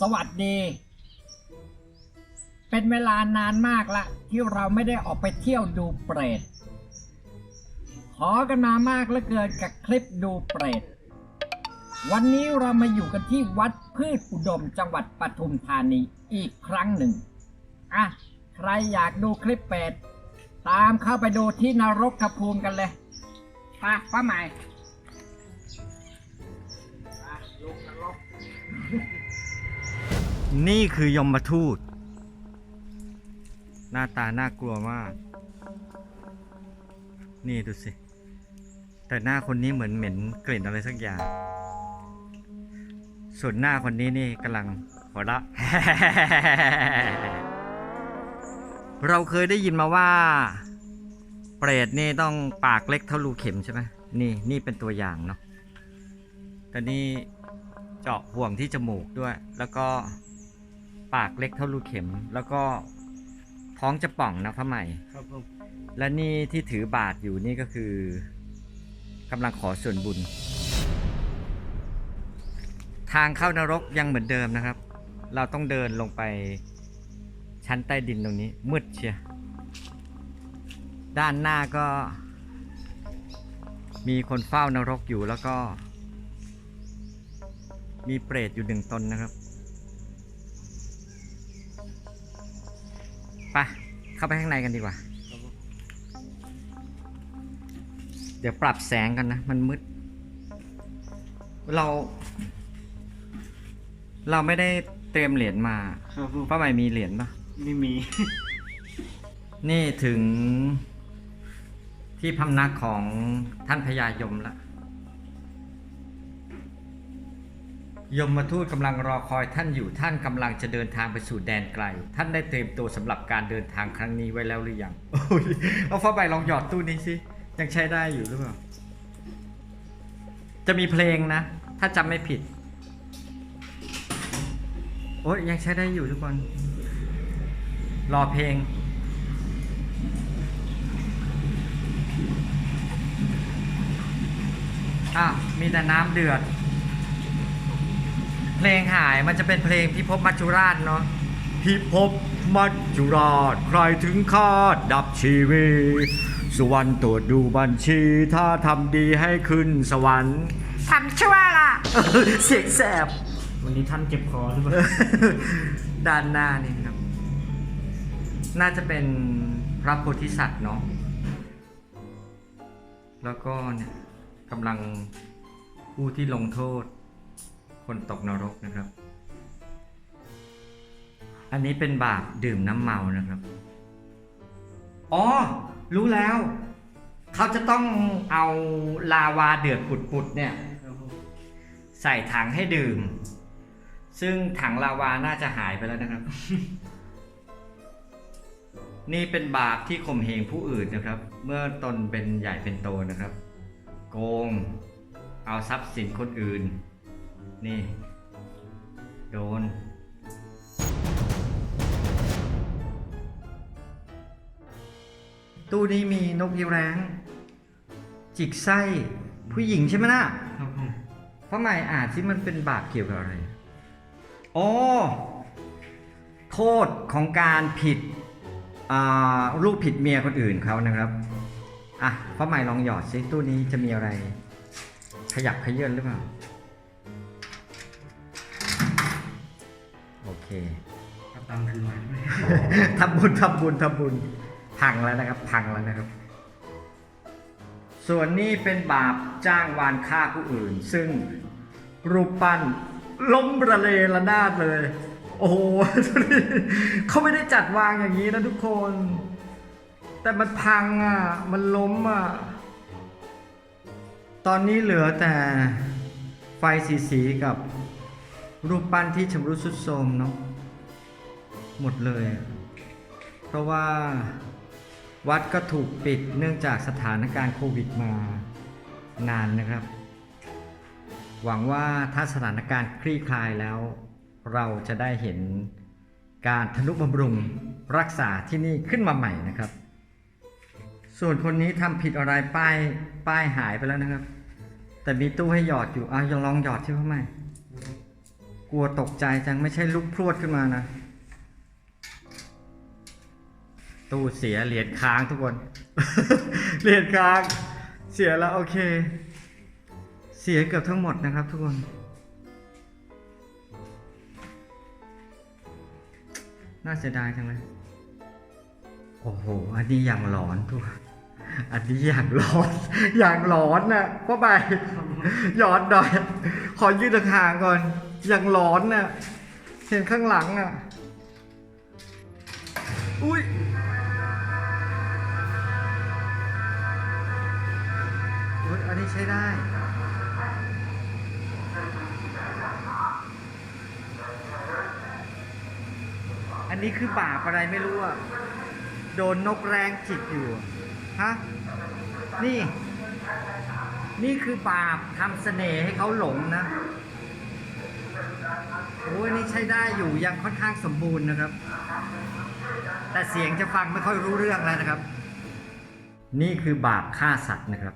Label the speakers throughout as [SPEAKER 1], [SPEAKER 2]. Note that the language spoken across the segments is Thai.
[SPEAKER 1] สวัสดี เป็นเวลานานมากละ ที่เราไม่ได้ออกไปเที่ยวดูเปรต ขอกันมามากเหลือเกินกับคลิปดูเปรต วันนี้เรามาอยู่กันที่วัดพืชอุดมจังหวัดปทุมธานีอีกครั้งหนึ่ง อะ ใครอยากดูคลิปเปรต ตามเข้าไปดูที่นรกกระภูมิกันเลยไปป้าใหม่ไปลงนรก
[SPEAKER 2] นี่คือยมทูต หน้าตาน่ากลัวมาก นี่ดูสิ แต่หน้าคนนี้เหมือนเหม็นกลิ่นอะไรสักอย่าง ส่วนหน้าคนนี้นี่กำลังหัวเราะเราเคยได้ยินมาว่า เปรตนี่ต้องปากเล็กเท่ารูเข็มใช่ไหมนี่นี่เป็นตัวอย่างเนาะแต่นี่เจาะห่วงที่จมูกด้วย แล้วก็ ปากเล็กเท่ารูเข็ม แล้วก็ท้องจะป่องนะพระใหม่
[SPEAKER 3] ครับผม
[SPEAKER 2] และนี่ที่ถือบาทอยู่นี่ก็คือกำลังขอส่วนบุญ ทางเข้านรกยังเหมือนเดิมนะครับ เราต้องเดินลงไปชั้นใต้ดินตรงนี้ มืดเชียด้านหน้าก็ มีคนเฝ้านรกอยู่แล้วก็ มีเปรตอยู่หนึ่งตนนะครับ ไปเข้าไปข้างในกันดีกว่า
[SPEAKER 3] ครับผม
[SPEAKER 2] เดี๋ยวปรับแสงกันนะ มันมืด เรา เราไม่ได้เตรียมเหรียญมา
[SPEAKER 3] ครับผม
[SPEAKER 2] ป้าใหม่มีเหรียญปะ
[SPEAKER 3] ไม่มี
[SPEAKER 2] นี่ถึงที่พำนักของท่านพญายมละ ยมมาทูตกำลังรอคอยท่านอยู่ท่านกำลังจะเดินทางไปสู่แดนไกล ท่านได้เตรียมตัวสำหรับการเดินทางครั้งนี้ไว้แล้วหรือยังโอ้ยเอาฟ้าใบลองหยอดตู้นี้สิยังใช้ได้อยู่หรือเปล่าจะมีเพลงนะ ถ้าจำไม่ผิด โอ้ยยังใช้ได้อยู่ทุกคน รอเพลงอ้าวมีแต่น้ำเดือด เพลงหายมันจะเป็นเพลงพิภพมัจจุราชเนาะพิภพมัจจุราช ใครถึงคาดดับชีวิตสุวรรณตรวจดูบัญชี ถ้าทำดีให้ขึ้นสวรรค์
[SPEAKER 1] ทำชั่วล่ะ
[SPEAKER 2] เสียงแสบ
[SPEAKER 3] วันนี้ท่านเจ็บคอหรือเปล่า
[SPEAKER 2] ด้านหน้านี่ครับ น่าจะเป็นพระโพธิสัตว์เนาะ แล้วก็เนี่ยกำลังผู้ที่ลงโทษ คนตกนรกนะครับ อันนี้เป็นบาปดื่มน้ำเมานะครับ อ๋อ รู้แล้ว เขาจะต้องเอาลาวาเดือดปุดๆเนี่ย ใส่ถังให้ดื่ม ซึ่งถังลาวาน่าจะหายไปแล้วนะครับ นี่เป็นบาปที่ข่มเหงผู้อื่นนะครับ เมื่อตนเป็นใหญ่เป็นโตนะครับ โกงเอาทรัพย์สินคนอื่น นี่ โดน ตู้นี้มีนกยีแรงจิกไส้ผู้หญิงใช่ไหมน่ะ
[SPEAKER 3] ครับผม
[SPEAKER 2] เพราะไมอ่านที่มันเป็นบาปเกี่ยวกับอะไรโอ้โทษของการผิดอ่าลูกผิดเมียคนอื่นเขานะครับอะเพราะไม่ลองหยอดซิตู้นี้จะมีอะไร ขยับขยื่นหรือเปล่า โอเค
[SPEAKER 3] เอาตังคืนมา
[SPEAKER 2] ทำบุญทำบุญทำบุญพังแล้วนะครับ พังแล้วนะครับ ส่วนนี้เป็นบาปจ้างวานฆ่าผู้อื่น ซึ่งรูปปั้นล้มระเลระนาดเลย โอ้โหเขาไม่ได้จัดวางอย่างนี้นะทุกคน แต่มันพังอะ มันล้มอะ ตอนนี้เหลือแต่ไฟสีสีๆกับ รูปปั้นที่ชำรุดทรุดโทรมเนาะหมดเลย เพราะว่าวัดก็ถูกปิดเนื่องจากสถานการณ์โควิดมานานนะครับ หวังว่าถ้าสถานการณ์คลี่คลายแล้ว เราจะได้เห็นการทนุบำรุงรักษาที่นี่ขึ้นมาใหม่นะครับ ส่วนคนนี้ทำผิดอะไรป้ายป้ายหายไปแล้วนะครับ แต่มีตู้ให้หยอดอยู่อะยังลองหยอดใช่ไหม กลัวตกใจจังไม่ใช่ลุกพรวดขึ้นมานะ ตู้เสียเหรียญค้างทุกคน เหรียญค้าง เสียแล้วโอเค เสียเกือบทั้งหมดนะครับทุกคนน่าเสียดายจังเลยโอ้โห อันนี้อย่างหลอนทุกคนอันนี้อย่างหลอน อย่างหลอนน่ะพ่อใบหยอดหน่อย ขอยืดห่างก่อน ย่างหลอนน่ะ เห็นข้างหลังอะ อุ้ยอุ้ยอันนี้ใช้ได้อันนี้คือบาปอะไรไม่รู้อะ โดนนกแรงจิกอยู่ ฮะ นี่ นี่คือบาปทำเสน่ห์ให้เขาหลงนะ โอ้ยนี่ใช้ได้อยู่ยังค่อนข้างสมบูรณ์นะครับ แต่เสียงจะฟังไม่ค่อยรู้เรื่องแล้วนะครับ นี่คือบาปฆ่าสัตว์นะครับ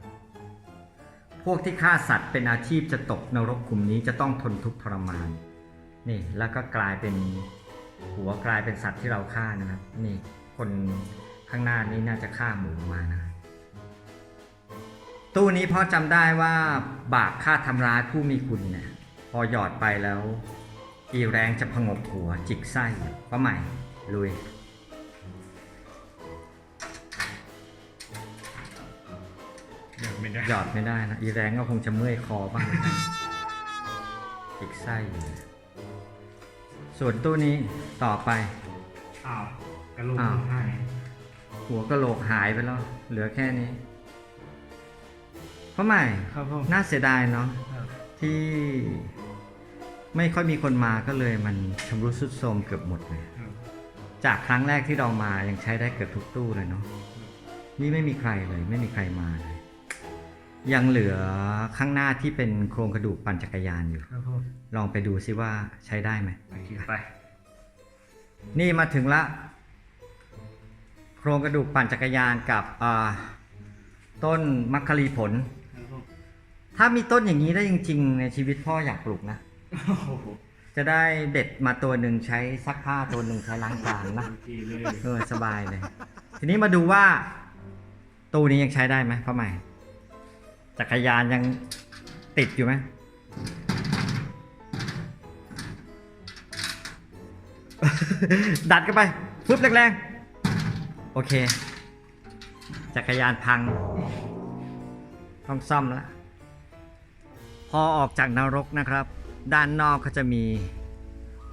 [SPEAKER 2] พวกที่ฆ่าสัตว์เป็นอาชีพจะตกนรกขุมนี้จะต้องทนทุกข์ทรมาน นี่แล้วก็กลายเป็นหัวกลายเป็นสัตว์ที่เราฆ่านะครับ นี่คนข้างหน้านี้น่าจะฆ่าหมูมานะตู้นี้พ่อจำได้ว่าบาปฆ่าทำร้ายผู้มีคุณเนี่ย อหยอดไปแล้ว อีแรงจะพงกหัวจิกไส้ก็ใหม่ ลุย
[SPEAKER 3] เดี๋ยวไม่ได้
[SPEAKER 2] หยอดไม่ได้นะ อีแรงก็คงจะเมื่อยคอบ้างนะครับจิกไส้อยู่ส่วนตู้นี้ต่อไป
[SPEAKER 3] อ้าวกระโหลก
[SPEAKER 2] อ้าว
[SPEAKER 3] ให้
[SPEAKER 2] หัวกะโหลกหายไปแล้ว เหลือแค่นี้เพราะใหม่
[SPEAKER 3] ครับผม
[SPEAKER 2] น่าเสียดายเนาะ
[SPEAKER 3] ครับ
[SPEAKER 2] ที่ ไม่ค่อยมีคนมาก็เลยมันชำรุดทรุดโทรมเกือบหมดเลย
[SPEAKER 3] ครับ
[SPEAKER 2] จากครั้งแรกที่เรามายังใช้ได้เกือบทุกตู้เลยเนาะนี่ไม่มีใครเลย ไม่มีใครมาเลย ยังเหลือข้างหน้าที่เป็นโครงกระดูกปั่นจักรยานอยู่
[SPEAKER 3] ครับผม
[SPEAKER 2] ลองไปดูซิว่าใช้ได้ไหม
[SPEAKER 3] ไปคิดไป
[SPEAKER 2] นี่มาถึงละ โครงกระดูกปั่นจักรยานกับอ่าต้นมัคคลีผล
[SPEAKER 3] ครับผม
[SPEAKER 2] ถ้ามีต้นอย่างนี้ได้จริง ๆ ในชีวิตพ่ออยากปลูกนะ
[SPEAKER 3] โอ้โห
[SPEAKER 2] จะได้เด็ดมาตัวหนึ่งใช้ซักผ้าตัวหนึ่งใช้ล้างจานนะ
[SPEAKER 3] โอเคเลย
[SPEAKER 2] เออสบายเลย ทีนี้มาดูว่า ตู้นี้ยังใช้ได้ไหมพ่อใหม่ จักรยานยังติดอยู่ไหมดัดกันไปฟึบแรงๆ โอเค จักรยานพัง ต้องซ่อมแล้ว พอออกจากนรกนะครับ ด้านนอกเขาจะมี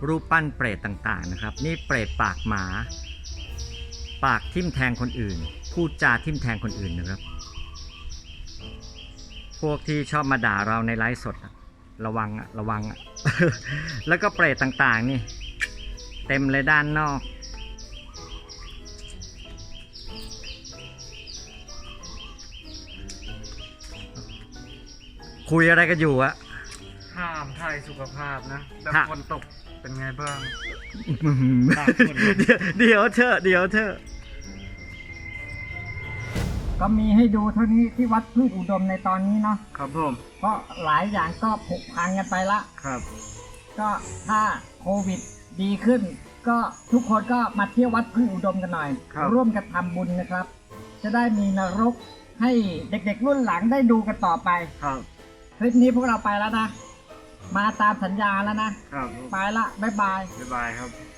[SPEAKER 2] รูปปั้นเปรตต่างๆนะครับ นี่เปรตปากหมา ปากทิ่มแทงคนอื่น พูดจาทิ่มแทงคนอื่นนะครับ พวกที่ชอบมาด่าเราในไลฟ์สดอะระวังอะระวังอะแล้วก็เปรตต่างๆนี่ เต็มเลยด้านนอกคุยอะไรกันอยู่อะา
[SPEAKER 3] มถ่ายสุขภาพนะแบบ
[SPEAKER 2] ค่ะ
[SPEAKER 3] ฝนตกเป็นไงบ้างตากฝน
[SPEAKER 2] เดี๋ยวเดี๋ยวเธอะเดี๋ยวเธอะ
[SPEAKER 1] ก็มีให้ดูเท่านี้ที่วัดพืชอุดมในตอนนี้เนาะ
[SPEAKER 3] ครับผม
[SPEAKER 1] เพราะหลายอย่างก็ผุพังกันไปละ
[SPEAKER 3] ครับ
[SPEAKER 1] ก็ถ้าโควิดดีขึ้น ก็ทุกคนก็มาเที่ยววัดพืชอุดมกันหน่อย
[SPEAKER 3] ครับ
[SPEAKER 1] ร่วมกันทำบุญนะครับ จะได้มีนรกให้เด็กๆรุ่นหลังได้ดูกันต่อไป
[SPEAKER 3] ครับ
[SPEAKER 1] คลิปนี้พวกเราไปแล้วนะ มาตามสัญญาแล้วนะ
[SPEAKER 3] ครับ
[SPEAKER 1] ไปละ บ๊ายบาย
[SPEAKER 3] บ๊ายบายครับ
[SPEAKER 1] ส